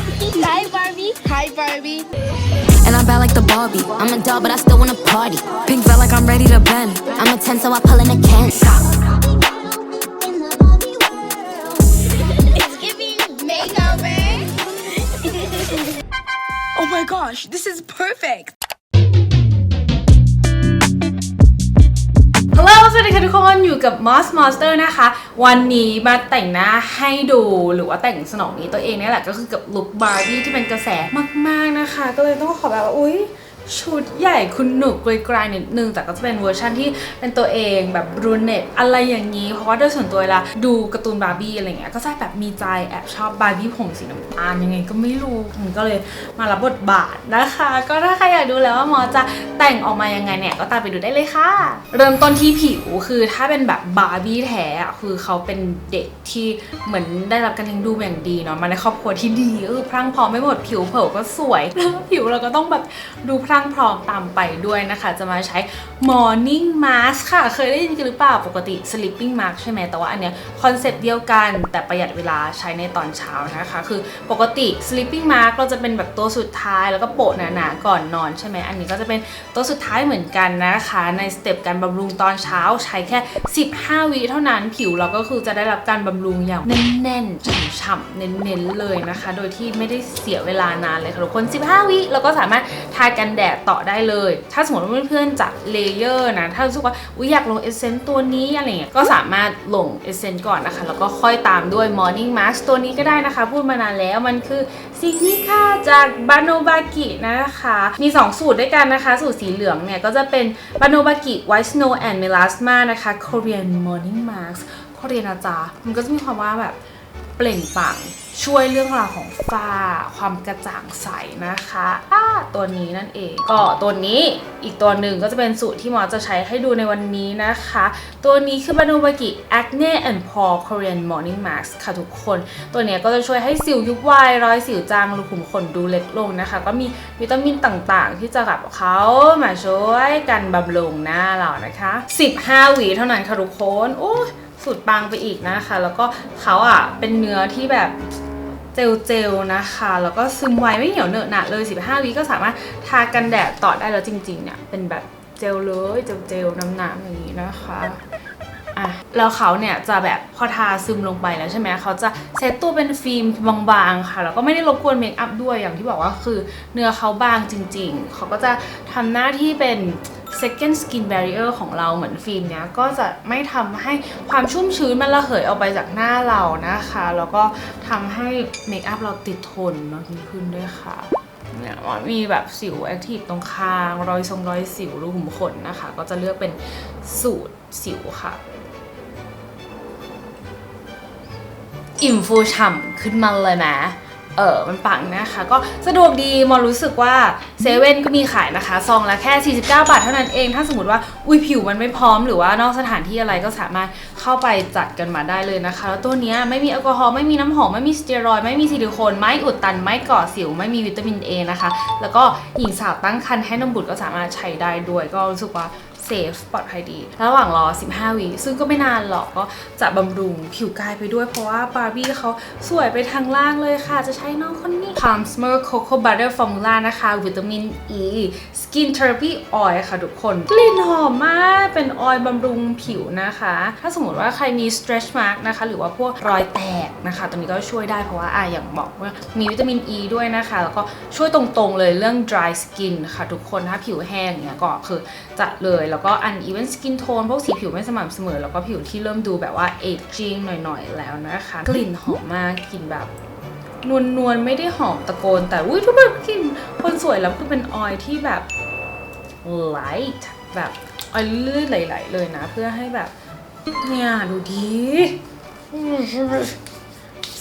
Hi, Barbie. Hi, Barbie. And I'm bad like the Barbie. I'm a doll, but I still wanna party. Pink felt like I'm ready to bend. I'm a 10, so I pull in a can. It's giving makeover. Oh my gosh this is perfect ทุกคนอยู่กับ Moss Monster นะคะ วันนี้มาแต่งหน้าให้ดูหรือว่าแต่งสนองนี้ตัวเองเนี่ยแหละก็คือกับลุคบาร์บี้ที่เป็นกระแสมากๆนะคะ ก็เลยต้องขอแบบว่า อุ๊ย ชุดใหญ่คุณหนุกไกลๆนิดนึง แต่ก็จะเป็นเวอร์ชันที่เป็นตัวเองแบบบรูเนตอะไรอย่างนี้ เพราะว่าโดยส่วนตัวเวลาดูการ์ตูนบาร์บี้อะไรเงี้ยก็จะแบบมีใจแอบชอบบาร์บี้ผมสีน้ำตาลยังไงก็ไม่รู้มันก็เลยมารับบทบาทนะคะ ก็ถ้าใครอยากดูแล้วว่าหมอจะแต่งออกมายังไงเนี่ยก็ตามไปดูได้เลยค่ะ เริ่มต้นที่ผิวคือถ้าเป็นแบบบาร์บี้แท้อะคือเขาเป็นเด็กที่เหมือนได้รับการเลี้ยงดูอย่างดีเนาะมาในครอบครัวที่ดีก็คือพรั่งพร้อมไม่หมดผิวเผลก็สวยแล้วผิวเราก็ต้องแบบดูพรั่งพร้อมตามไปด้วยนะคะ จะมาใช้ morning mask ค่ะ เคยได้ยินกันหรือเปล่าปกติ sleeping mask ใช่ไหมแต่ว่าอันเนี้ยคอนเซปต์เดียวกันแต่ประหยัดเวลาใช้ในตอนเช้านะคะ คือปกติ sleeping mask เราจะเป็นแบบตัวสุดท้ายแล้วก็โปะหนาๆก่อนนอนใช่ไหมอันนี้ก็จะเป็นตัวสุดท้ายเหมือนกันนะคะ ในสเต็ปการบำรุงตอนเช้าใช้แค่ 15 วิเท่านั้นผิวเราก็คือจะได้รับการบำรุงอย่างแน่นๆฉ่ำๆเน้นๆเลยนะคะ โดยที่ไม่ได้เสียเวลานานเลยค่ะทุกคน 15 วิเราก็สามารถทากันแดดต่อได้เลย ถ้าสมมติว่าเพื่อนๆจะเลเยอร์นะ ถ้ารู้สึกว่าอุ๊ยอยากลงเอเซนต์ตัวนี้อะไรเงี้ย ก็สามารถลงเอเซนต์ก่อนนะคะ แล้วก็ค่อยตามด้วย Morning Mask ตัวนี้ก็ได้นะคะ พูดมานานแล้วมันคือซินิค่าจากบาโนบากินะคะ มี 2 สูตรด้วยกันนะคะ สูตรสีเหลืองเนี่ย ก็จะเป็นบาโนบากิ White Snow and Melasma นะคะ Korean Morning Mask โคเรียนนะจ๊ะมันก็จะมีความว่าแบบเปล่งปลั่ง ช่วยเรื่องราวของฝ้า ความกระจ่างใสนะคะอ่าตัวนี้นั่นเอง ก็ตัวนี้อีกตัวหนึ่งก็จะเป็นสูตรที่หมอจะใช้ให้ดูในวันนี้นะคะ ตัวนี้คือบานูบากิ Acne and Pore Korean Morning Mask ค่ะทุกคน ตัวนี้ก็จะช่วยให้สิวยุบวายรอยสิวจางรูขุมขนดูเล็กลงนะคะ ก็มีวิตามินต่างๆ ที่จะกับเขามาช่วยกันบำรุงหน้าเรานะคะ 15 หวีเท่านั้นค่ะทุกคนโอ้สุดปังไปอีกนะคะ แล้วก็เขาอะเป็นเนื้อที่แบบ เจลเจลๆนะคะ แล้วก็ซึมไวไม่เหนียวเหนอะหนะเลย 15วิก็สามารถทากันแดดต่อได้แล้วจริงๆเนี่ยเป็นแบบเจลเลยเจลเจลๆน้ำๆอย่างนี้นะคะอะแล้วเขาเนี่ยจะแบบพอทาซึมลงไปแล้วใช่ไหมเขาจะเซตตัวเป็นฟิล์มบางๆค่ะแล้วก็ไม่ได้รบกวนเมคอัพด้วยอย่างที่บอกว่าคือเนื้อเขาบางจริงๆ เขาก็จะทำหน้าที่เป็น second skin barrier ของเราเหมือนฟิล์มเนี้ยก็จะไม่ทำให้ความชุ่มชื้นมันระเหยออกไปจากหน้าเรานะคะ แล้วก็ทำให้เมคอัพเราติดทนมากยิ่งขึ้นด้วยค่ะเนี่ยมันมีแบบสิวแอคทีฟตรงคางรอยทรงรอยสิวรูขุมขนนะคะ ก็จะเลือกเป็นสูตรสิวค่ะ อิ่มฟูฉ่ำขึ้นมาเลยนะ เออมันปังนะคะ ก็สะดวกดีมอรู้สึกว่าเซเว่นก็มีขายนะคะ ซองละแค่ 49 บาทเท่านั้นเอง ถ้าสมมติว่าอุ้ยผิวมันไม่พร้อมหรือว่านอกสถานที่อะไรก็สามารถเข้าไปจัดกันมาได้เลยนะคะ แล้วตัวนี้ไม่มีแอลกอฮอล์ไม่มีน้ำหอมไม่มีสเตียรอยด์ไม่มีซิลิโคนไม่อุดตันไม่ก่อสิวไม่มีวิตามิน A นะคะ แล้วก็หญิงสาวตั้งครรภ์ให้นมบุตรก็สามารถใช้ได้ด้วยก็รู้สึกว่า เซฟปลอดภัยดี ระหว่างรอ 15วิซึ่งก็ไม่นานหรอกก็จะบำรุงผิวกายไปด้วย เพราะว่าบาร์บี้เขาสวยไปทางล่างเลยค่ะ จะใช้น้องคนนี้ Palm Smur Cocoa Butter Formula นะคะวิตามิน E Skin Therapy Oil ค่ะทุกคน กลิ่นหอมมาก เป็นออยล์บำรุงผิวนะคะ ถ้าสมมติว่าใครมี stretch mark นะคะ หรือว่าพวกรอยแตกนะคะ ตัวนี้ก็ช่วยได้เพราะว่าอะอย่างบอกว่ามีวิตามิน E ด้วยนะคะ แล้วก็ช่วยตรงๆเลยเรื่อง dry skin ค่ะทุกคน ถ้าผิวแห้งเนี่ยก็คือจะเลยแล้วก็ uneven skin tone พวกสีผิวไม่สม่ำเสมอ แล้วก็ผิวที่เริ่มดูแบบว่า aging หน่อยๆ แล้วนะคะ กลิ่นหอมมากกลิ่นแบบนวลนวลๆไม่ได้หอมตะโกน แต่อุ้ยทุกแบบกลิ่นคนสวยแล้วคือเป็นออยที่แบบ light แบบออยลื่นไหลๆเลยนะ เพื่อให้แบบเนี่ยดูดี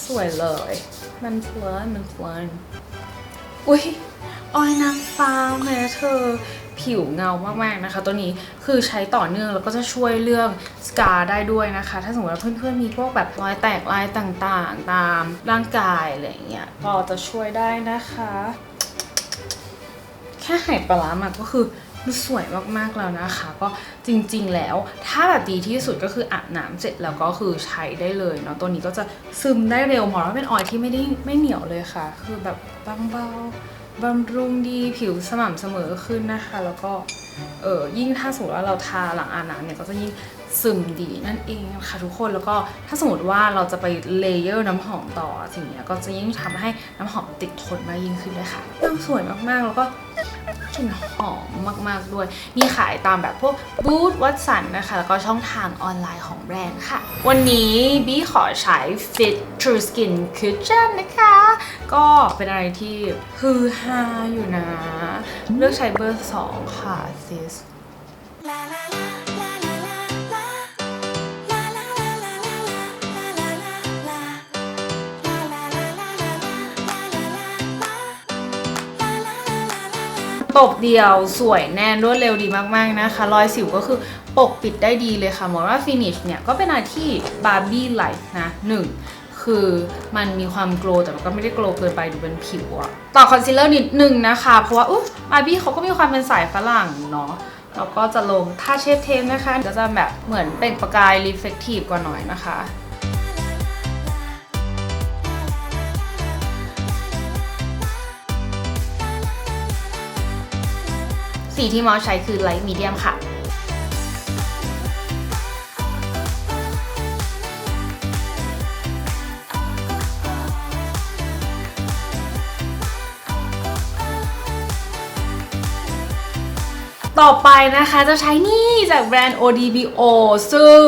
สวยเลย มันเพลินมันเพลินอุ้ยออยนางฟ้าแม่เธอ ผิวเงามากๆนะคะ ตัวนี้คือใช้ต่อเนื่องแล้วก็จะช่วยเรื่องสกาได้ด้วยนะคะ ถ้าสมมติว่าเพื่อนๆมีพวกแบบรอยแตกลายต่างๆ ตามร่างกายอะไรอย่างเงี้ยก็จะช่วยได้นะคะ แค่หายปลาร้ามาก็คือมันสวยมากๆแล้วนะคะ ก็จริงๆแล้วถ้าแบบดีที่สุดก็คืออาบน้ำเสร็จแล้วก็คือใช้ได้เลยเนาะตัวนี้ก็จะซึมได้เร็วหมอว่าเป็นออยที่ไม่ได้ไม่เหนียวเลยค่ะ คือแบบบางเบา บำรุงดีผิวสม่ำเสมอขึ้นนะคะ แล้วก็เออยิ่งถ้าสมมติว่าเราทาหลังอาบน้ำเนี่ยก็จะยิ่งซึมดีนั่นเองค่ะทุกคนแล้วก็ถ้าสมมติว่าเราจะไปเลเยอร์น้ำหอมต่อสิ่งเนี้ยก็จะยิ่งทำให้น้ำหอมติดทนมากยิ่งขึ้นด้วยค่ะน้ำสวยมากๆแล้วก็ กลิ่นหอมมากๆด้วย มีขายตามแบบพวกบูธวัตสันนะคะ แล้วก็ช่องทางออนไลน์ของแบรนด์ค่ะ วันนี้บี้ขอใช้ Fit True Skin Cushion นะคะ ก็เป็นอะไรที่ฮือฮาอยู่นะ เลือกใช้เบอร์ 2 ค่ะซิส ตบเดียวสวยแน่นรวดเร็วดีมากๆนะคะ รอยสิวก็คือปกปิดได้ดีเลยค่ะหมอว่าฟินิชเนี่ยก็เป็นอะไรที่บาร์บี้ไลท์นะหนึ่งคือมันมีความโกลว์แต่มันก็ไม่ได้โกลว์เกินไปดูเป็นผิวอะต่อคอนซีลเลอร์นิดนึงนะคะ เพราะว่าอุ๊บาร์บี้เขาก็มีความเป็นสายฝรั่งเนาะแล้วก็จะลงท่าเชฟเทมนะคะ ก็จะแบบเหมือนเป็นประกายรีเฟกทีฟกว่าหน่อยนะคะ สีที่มอสใช้คือไลท์มีเดียมค่ะต่อไปนะคะจะใช้นี่จากแบรนด์ ODBO ซึ่ง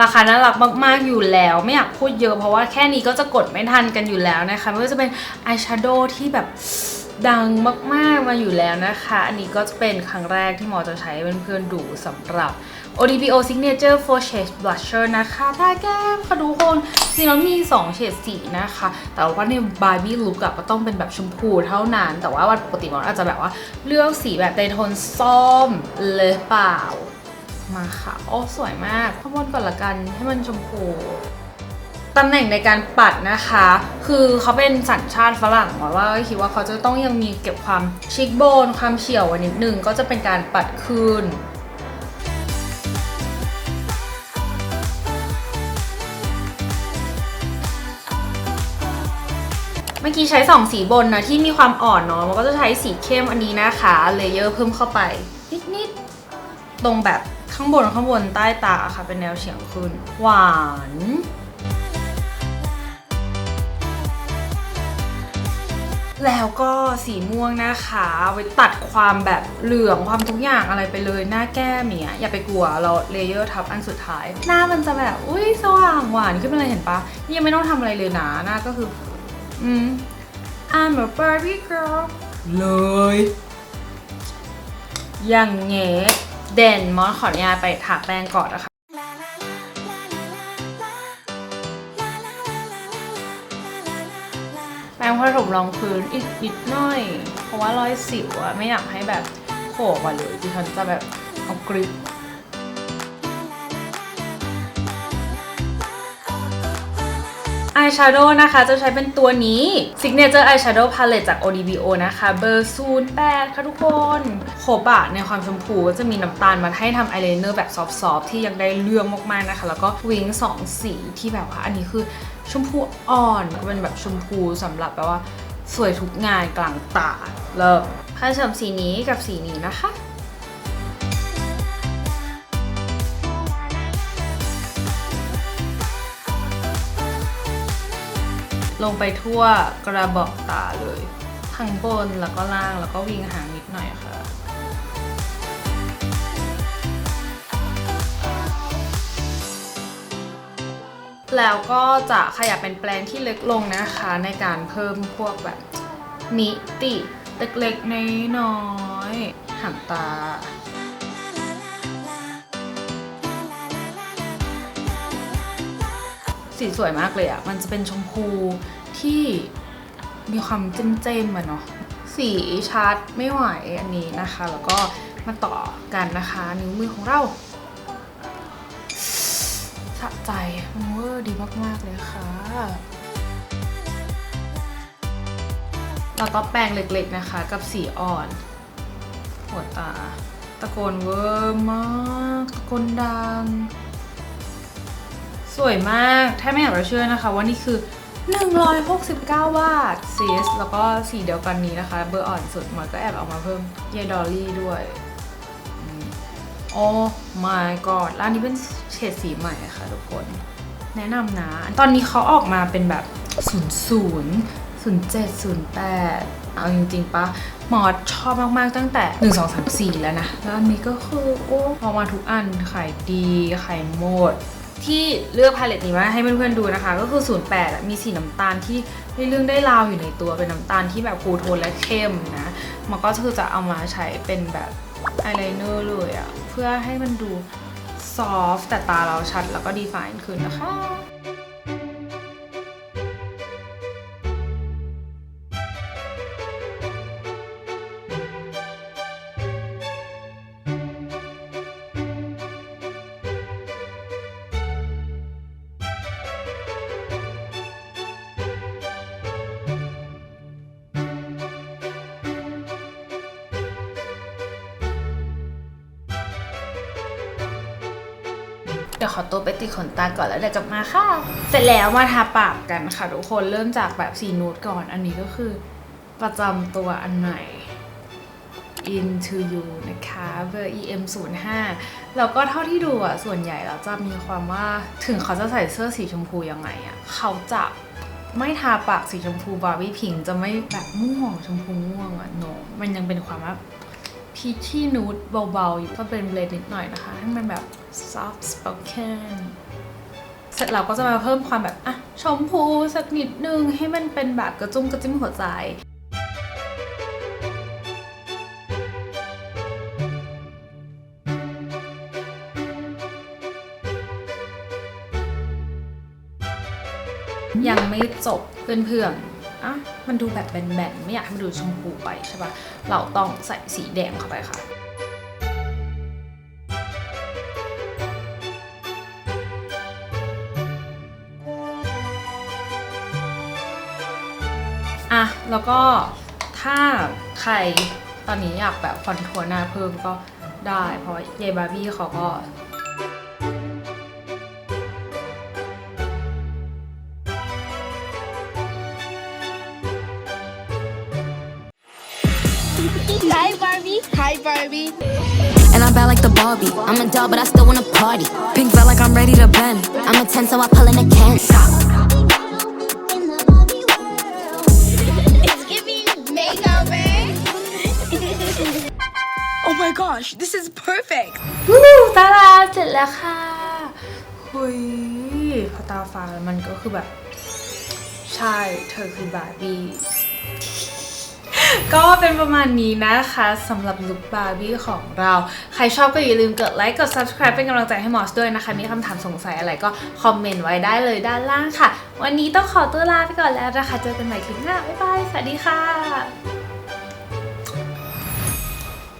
ราคาน่ารักมาก ๆ อยู่แล้ว ไม่อยากพูดเยอะเพราะว่าแค่นี้ก็จะกดไม่ทันกันอยู่แล้วนะคะ ไม่ว่าจะเป็นอายแชโดว์ที่แบบ ดังมากๆมาอยู่แล้วนะคะ อันนี้ก็จะเป็นครั้งแรกที่หมอจะใช้เพื่อนๆดูสำหรับ ODBO Signature for Shade Blusher นะคะทาแก้มค่ะทุกคนจริงแล้วมี 2 เฉดสีนะคะ แต่ว่าใน Barbie Look อะก็ต้องเป็นแบบชมพูเท่านั้น แต่ว่าวันปกติมันอาจจะแบบว่าเลือกสีแบบในโทนส้มเลยเปล่า มาค่ะ โอ้สวยมากข้างบนก่อนละกันให้มันชมพู ตำแหน่งในการปัดนะคะ คือเขาเป็นสัญชาติฝรั่งหมอว่าคิดว่าเขาจะต้องยังมีเก็บความชิคโบน ความเฉียวไว้นิดนึงก็จะเป็นการปัดคืนเมื่อกี้ใช้ 2 สีบนนะที่มีความอ่อนเนาะมันก็จะใช้สีเข้มอันนี้นะคะเลเยอร์เพิ่มเข้าไป นิดๆตรงแบบข้างบนข้างบนใต้ตาค่ะเป็นแนวเฉียงขึ้น หวาน แล้วก็สีม่วงนะคะไว้ตัดความแบบเหลืองความทุกอย่างอะไรไปเลยหน้าแก้มอย่างเนี้ยอย่าไปกลัวเราเลเยอร์ทับอันสุดท้าย หน้ามันจะแบบอุ้ยสว่างหวานขึ้นมาเลยเห็นปะนี่ยังไม่ต้องทำอะไรเลยนะหน้าก็คืออืม I'm a Barbie girl เลยอย่างเงี้ยเด่นมอสขออนุญาตไปทาแป้งก่อนนะคะ แปรงผสมรองพื้นอีกนิดหน่อย เพราะว่ารอยสิวอะไม่อยากให้แบบโผล่มาเลยดิฉันจะแบบเอากริปอายแชโดว์นะคะ จะใช้เป็นตัวนี้ Signature Eyeshadow Palette จาก ODBO นะคะ เบอร์ 08 ค่ะทุกคนโคบะในความชมพูก็จะมีน้ำตาลมาให้ทำอายไลเนอร์แบบซอฟๆที่ยังได้เรื่องมากๆนะคะ แล้วก็วิงสองสีที่แบบว่า อันนี้คือ ชมพูอ่อนก็เป็นแบบชมพูสำหรับแบบว่า สวยทุกงานกลางตาเลิกผสมสีนี้กับสีนี้นะคะลงไปทั่วกระบอกตาเลย ทั้งบนแล้วก็ล่างแล้วก็วิงหางนิดหน่อยค่ะ แล้วก็จะขยับเป็นแปลงที่เล็กลงนะคะในการเพิ่มพวกแบบมิติเล็กๆน้อยๆหางตาสีสวยมากเลยอะ่ะ มันจะเป็นชมพูที่มีความเจ้มๆอะเนาะ สีชัดไม่ไหวอันนี้นะคะ แล้วก็มาต่อกันนะคะ นิ้วมือของเราะใจมันเวอร์ดีมากๆเลยค่ะแล้วก็แปรงเล็กๆนะคะ กับสีอ่อนหัวตา ตะโกนเวอร์มาก ตะโกนดัง สวยมาก ถ้าไม่อยากจะเชื่อนะคะ ว่านี่คือ 169 บาทซีสแล้วก็สีเดียวกันนี้นะคะ เบอร์อ่อนสุดมันก็แอบเอามาเพิ่มเยดอลลี่ด้วย โอ้ my god ร้านนี้เป็นเฉดสีใหม่ค่ะทุกคน แนะนำนะ ตอนนี้เขาออกมาเป็นแบบ 00 07 08 เอาจริงๆปะหมอดชอบมากๆตั้งแต่ 1 2 3 4 แล้วนะ แล้วอันนี้ก็คือโอ้พอมาทุกอันขายดีขายหมด ที่เลือกพาเลตนี้มาให้เพื่อนๆดูนะคะ ก็คือ 08อะมีสีน้ำตาลที่ได้เรื่องได้ราวอยู่ในตัวเป็นน้ำตาลที่แบบคูลโทนและเข้มนะ มันก็คือจะเอามาใช้เป็นแบบ อายไลเนอร์เลยอะเพื่อให้มันดูซอฟต์แต่ตาเราชัดแล้วก็ดีไฟน์ขึ้นนะคะ ดี๋ยวขอตัวไปติดขนตาก่อนแล้วเดี๋ยวกลับมาค่ะ เสร็จแล้วมาทาปากกันค่ะทุกคนเริ่มจากแบบสีนูดก่อน อันนี้ก็คือประจำตัวอันใหม่ Into You นะคะเบอร์ EM 0 5แล้วก็เท่าที่ดูอะส่วนใหญ่แล้วจะมีความว่าถึงเขาจะใส่เสื้อสีชมพูยังไงอะเขาจะไม่ทาปากสีชมพูบาร์บี้พิงจะไม่แบบม่วงชมพูม่วงอะโนมันยังเป็นความว่า พีชี่นูดเบาๆอยู่ก็เป็นเบลดนิดหน่อยนะคะ ให้มันแบบ soft spoken เสร็จเราก็จะมาเพิ่มความแบบอะชมพูสักนิดนึงให้มันเป็นแบบกระจุ้มกระจิ้มหัวใจยังไม่จบเพื่อนๆอะ มันดูแบบแบนๆไม่อยากให้มันดูชมพูไปใช่ปะเราต้องใส่สีแดงเข้าไปค่ะอะแล้วก็ถ้าใครตอนนี้อยากแบบคอนทัวร์หน้าเพิ่มก็ได้ เพราะเยบาร์บี้เขาก็ Hi, Barbie. Hi, Barbie. And I'm bad like the Barbie. I'm a doll, but I still wanna party. Pink felt like I'm ready to bend. I'm a 10, so I pull in a can. It's giving makeover. Oh my gosh, this is perfect. วู้ตาลาเสร็จแล้วค่ะหุยพอตาฟ้ามันก็คือแบบ ใช่ เธอคือบาร์บี้ ก็เป็นประมาณนี้นะคะสำหรับลุคบาร์บี้ของเรา ใครชอบก็อย่าลืมกดไลค์กด subscribe เป็นกำลังใจให้มอสด้วยนะคะ มีคำถามสงสัยอะไรก็คอมเมนต์ไว้ได้เลยด้านล่างค่ะ วันนี้ต้องขอตัวลาไปก่อนแล้วนะคะ เจอกันใหม่คลิปหน้า บ๊ายบาย สวัสดีค่ะ